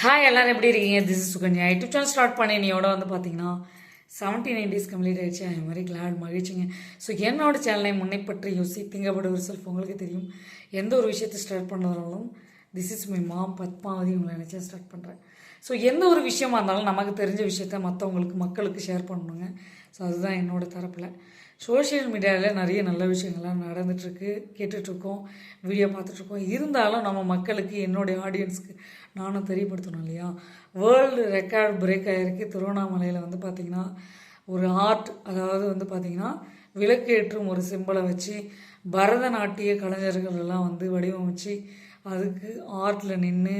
Hi எல்லாரும் எப்படி இருக்கீங்க? This is Sukanya. YouTube channel start பண்ணி நீயோட வந்து பார்த்தீங்கன்னா செவன்டீன் நைன் கம்ப்ளீட் ஆயிடுச்சு. அது மாதிரி கிளாட் மகிழ்ச்சிங்க. ஸோ என்னோட சேனலை முன்னைப்பற்றி பற்றி யோசி திங்கப்பட ஒரு செல்ஃப் உங்களுக்கு தெரியும். எந்த ஒரு விஷயத்தை start பண்ணுறதாலும் this is my mom Padmavathi உங்களை நினச்சா ஸ்டார்ட் பண்ணுறேன் ஸோ எந்த ஒரு விஷயமா இருந்தாலும் நமக்கு தெரிஞ்ச விஷயத்த மற்றவங்களுக்கு மக்களுக்கு ஷேர் பண்ணணுங்க. ஸோ அதுதான் என்னோடய தரப்பில். சோஷியல் மீடியாவில் நிறைய நல்ல விஷயங்கள்லாம் நடந்துகிட்ருக்கு கேட்டுட்ருக்கோம் வீடியோ பார்த்துட்ருக்கோம் இருந்தாலும் நம்ம மக்களுக்கு என்னுடைய ஆடியன்ஸ்க்கு நானும் தெரியப்படுத்தணும் இல்லையா? வேர்ல்டு ரெக்கார்ட் பிரேக் ஆகிருக்கு திருவண்ணாமலையில் வந்து பார்த்திங்கன்னா ஒரு ஆர்ட் அதாவது வந்து பார்த்திங்கன்னா விளக்கேற்றும் ஒரு சிம்பிளை வச்சு பரதநாட்டிய கலைஞர்கள் எல்லாம் வந்து வடிவமைச்சு அதுக்கு ஆர்ட்டில் நின்று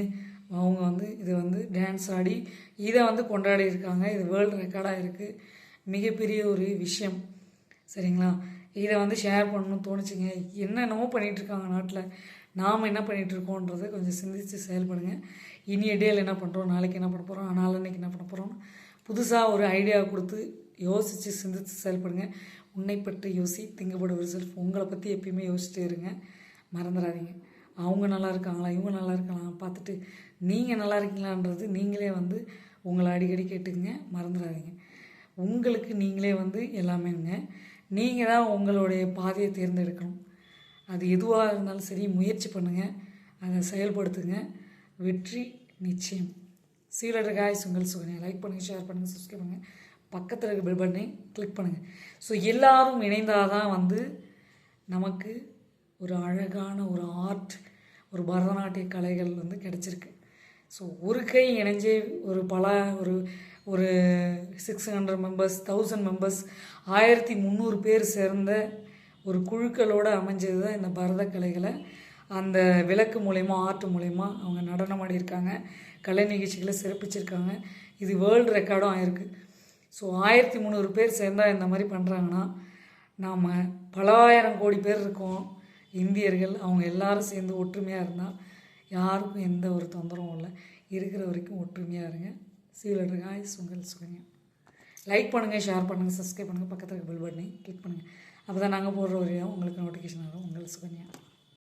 அவங்க வந்து இது வந்து டான்ஸ் ஆடி இதை வந்து கொண்டாடி இருக்காங்க இது வேர்ல்டு ரெக்கார்டாக இருக்குது மிகப்பெரிய ஒரு விஷயம். சரிங்களா? இதை வந்து ஷேர் பண்ணணும்னு தோணுச்சுங்க. என்னென்னமோ பண்ணிகிட்ருக்காங்க நாட்டில். நாம் என்ன பண்ணிகிட்ருக்கோன்றதை கொஞ்சம் சிந்தித்து செயல்படுங்க இனிய டேயில் என்ன பண்ணுறோம் நாளைக்கு என்ன பண்ண போகிறோம் நாளன்னைக்கு என்ன பண்ண போகிறோம் புதுசாக ஒரு ஐடியா கொடுத்து யோசித்து சிந்தித்து செயல்படுங்க உன்னை பற்றி யோசி திங்கப்பட ஒரு செல்ஃப் உங்களை பற்றி எப்பயுமே யோசிச்சுட்டே இருங்க. மறந்துடாதீங்க. அவங்க நல்லா இருக்காங்களா? இவங்க நல்லா இருக்காங்களா? பார்த்துட்டு நீங்கள் நல்லா இருக்கீங்களான்றது நீங்களே வந்து உங்களை அடிக்கடி கேட்டுக்குங்க. மறந்துடாதீங்க. உங்களுக்கு நீங்களே வந்து எல்லாமேங்க. நீங்கள் தான் உங்களுடைய பாதையை தேர்ந்தெடுக்கணும். அது எதுவாக இருந்தாலும் சரி முயற்சி பண்ணுங்கள் அதை செயல்படுத்துங்க. வெற்றி நிச்சயம். சீலர் காய்ஸ் உங்கள் சுகனை லைக் பண்ணுங்கள் ஷேர் பண்ணுங்கள் சப்ஸ்கிரைப் பண்ணுங்கள் பக்கத்தில் இருக்க பெல் பட்டனை கிளிக் பண்ணுங்கள் ஸோ எல்லாரும் இணைந்தால் தான் வந்து நமக்கு ஒரு அழகான ஒரு ஆர்ட் ஒரு பரதநாட்டிய கலைகள் வந்து கிடச்சிருக்கு. ஸோ ஒரு கை இணைஞ்சே ஒரு பல ஒரு ஒரு six hundred members thousand members ஆயிரத்தி முந்நூறு பேர் சேர்ந்த ஒரு குழுக்களோடு அமைஞ்சது தான் இந்த பரத கலைகளை. அந்த விளக்கு மூலயமா ஆர்ட் மூலயமா அவங்க நடனம் ஆடியிருக்காங்க. கலை நிகழ்ச்சிகளை சிறப்பிச்சிருக்காங்க. இது வேர்ல்டு ரெக்கார்டும் ஆயிருக்கு ஸோ ஆயிரத்தி முந்நூறு பேர் சேர்ந்தால் இந்த மாதிரி பண்ணுறாங்கன்னா நாம் பலாயிரம் கோடி பேர் இருக்கோம். இந்தியர்கள் அவங்க எல்லாரும் சேர்ந்து ஒற்றுமையாக இருந்தால் யாருக்கும் எந்த ஒரு தொந்தரவும் இல்லை. இருக்கிற வரைக்கும் ஒற்றுமையாக இருங்க. சீலர் காய்ஸ் உங்கள் சுகன்யா. லைக் பண்ணுங்கள் ஷேர் பண்ணுங்கள் சப்ஸ்கிரைப் பண்ணுங்கள் பக்கத்தில் இருக்க பெல் பட்டனை கிளிக் பண்ணுங்கள் அப்போ தான் நாங்கள் போடுற ஒரு உங்களுக்கு நோட்டிஃபிகேஷன் வரும். உங்கள் சுகன்யா.